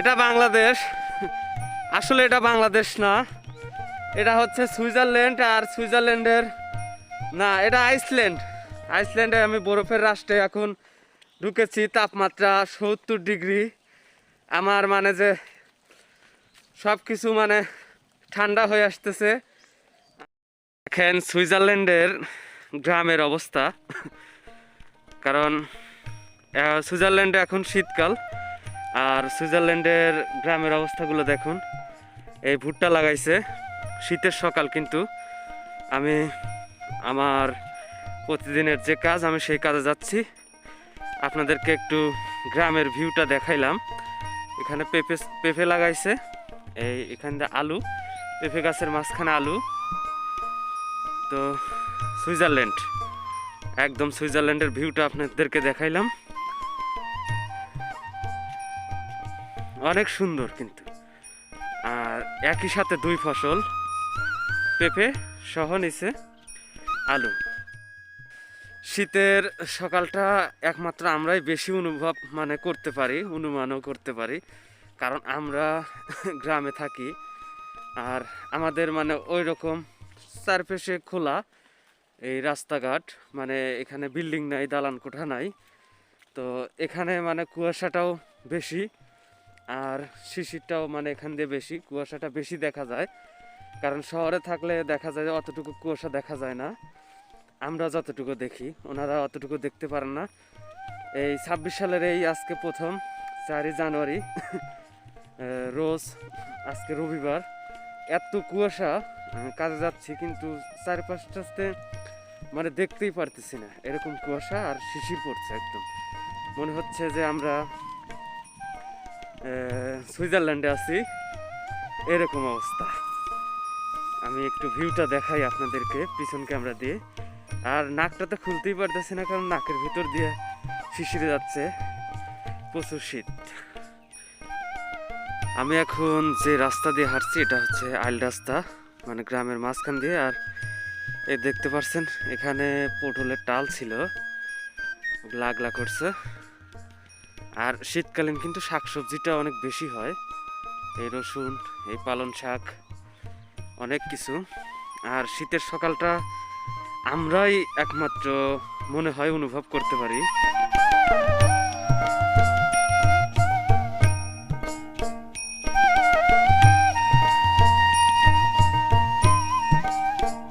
এটা বাংলাদেশ। আসলে এটা বাংলাদেশ না। এটা হচ্ছে সুইজারল্যান্ড আর সুইজারল্যান্ডের না, এটা আইসল্যান্ড। আইসল্যান্ডে আমি বরফের রাষ্ট্রে এখন ঢুকেছি, তাপমাত্রা সত্তর ডিগ্রি। আমার মানে যে সব কিছু মানে ঠান্ডা হয়ে আসতেছে। দেখেন সুইজারল্যান্ডের গ্রামের অবস্থা। কারণ সুইজারল্যান্ডে এখন শীতকাল। আর সুইজারল্যান্ডের গ্রামের অবস্থাগুলো দেখুন। এই ভুট্টা লাগাইছে। শীতের সকাল কিন্তু। আমি আমার প্রতিদিনের যে কাজ, আমি সেই কাজে যাচ্ছি। আপনাদেরকে একটু গ্রামের ভিউটা দেখাইলাম। এখানে পেঁপে পেঁপে লাগাইছে। এই এখান দিয়ে আলু, পেঁপে গাছের মাঝখানে আলু। তো সুইজারল্যান্ড, একদম সুইজারল্যান্ডের ভিউটা আপনাদেরকে দেখাইলাম। অনেক সুন্দর কিন্তু। আর একই সাথে দুই ফসল, পেঁপে সহ নিচে আলু। শীতের সকালটা একমাত্র আমরাই বেশি অনুভব মানে করতে পারি, অনুমানও করতে পারি। কারণ আমরা গ্রামে থাকি আর আমাদের মানে ওই রকম চারপাশে খোলা, এই রাস্তাঘাট মানে এখানে বিল্ডিং নাই দালান কোঠা নাই। তো এখানে মানে কুয়াশাটাও বেশি। আর শিশিরটাও মানে এখান দিয়ে বেশি, কুয়াশাটা বেশি দেখা যায়। কারণ শহরে থাকলে দেখা যায় অতটুকু কুয়াশা দেখা যায় না। আমরা যতটুকু দেখি, ওনারা অতটুকু দেখতে পারেন না। এই ছাব্বিশ সালের এই আজকে প্রথম, চারই জানুয়ারি রোজ আজকে রবিবার। এত কুয়াশা কাজে যাচ্ছি কিন্তু চারপাশটাতে মানে দেখতেই পারতেছি না। এরকম কুয়াশা আর শিশির পড়ছে একদম। মনে হচ্ছে যে আমরা সুইজারল্যান্ডে আছি। এরকম অবস্থা। আমি একটু ভিউটা দেখাই আপনাদেরকে পিছন ক্যামেরা দিয়ে। আর নাকটা তো খুলতেই পারতেছি না, কারণ নাকের ভিতর দিয়ে শিশিরে যাচ্ছে প্রচুর শীত। আমি এখন যে রাস্তা দিয়ে হাঁটছি, এটা হচ্ছে আইল রাস্তা মানে গ্রামের মাঝখান দিয়ে। আর এ দেখতে পারছেন, এখানে পটলের টাল ছিল। লাগলা করছে। আর শীতকালীন কিন্তু শাকসবজিটা অনেক বেশি হয়। এই রসুন, এই পালন শাক, অনেক কিছু। আর শীতের সকালটা আমরাই একমাত্র মনে হয় অনুভব করতে পারি।